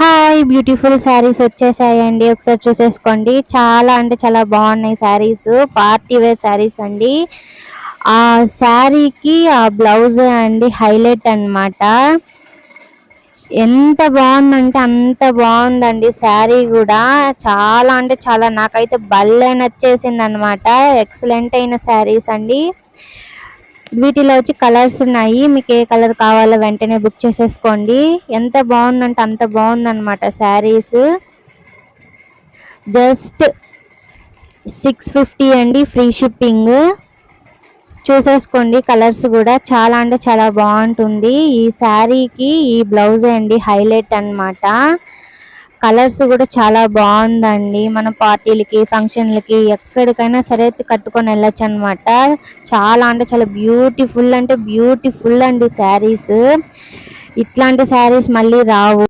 Hi beautiful saris వచ్చేసాయండి. ఒకసారి చూసేసుకోండి. చాలా అంటే చాలా బాగున్నాయి శారీస్. పార్టీ వేర్ శారీస్ అండి. ఆ శారీకి ఆ బ్లౌజ్ అండి హైలైట్ అన్నమాట. ఎంత బాగుందంటే అంత బాగుందండి శారీ కూడా. చాలా అంటే చాలా నాకైతే భలే నచ్చేసింది అనమాట ఎక్సలెంట్ అయిన శారీస్ అండి. వీటిలో వచ్చి కలర్స్ ఉన్నాయి. మీకు ఏ కలర్ కావాలో వెంటనే బుక్ చేసేసుకోండి. ఎంత బాగుందంటే అంత బాగుందన్నమాట శారీస్. జస్ట్ సిక్స్ ఫిఫ్టీ అండి ఫ్రీ షిప్పింగ్ చూసేసుకోండి కలర్స్ కూడా. చాలా అంటే చాలా బాగుంటుంది. ఈ శారీకి ఈ బ్లౌజ్ అండి హైలైట్ అన్నమాట. కలర్స్ కూడా చాలా బాగుందండి. మన పార్టీలకి ఫంక్షన్లకి ఎక్కడికైనా సరే కట్టుకొని వెళ్ళొచ్చు అనమాట చాలా అంటే చాలా బ్యూటిఫుల్ అంటే బ్యూటిఫుల్ అండి శారీస్. ఇట్లాంటి శారీస్ మళ్ళీ రావు.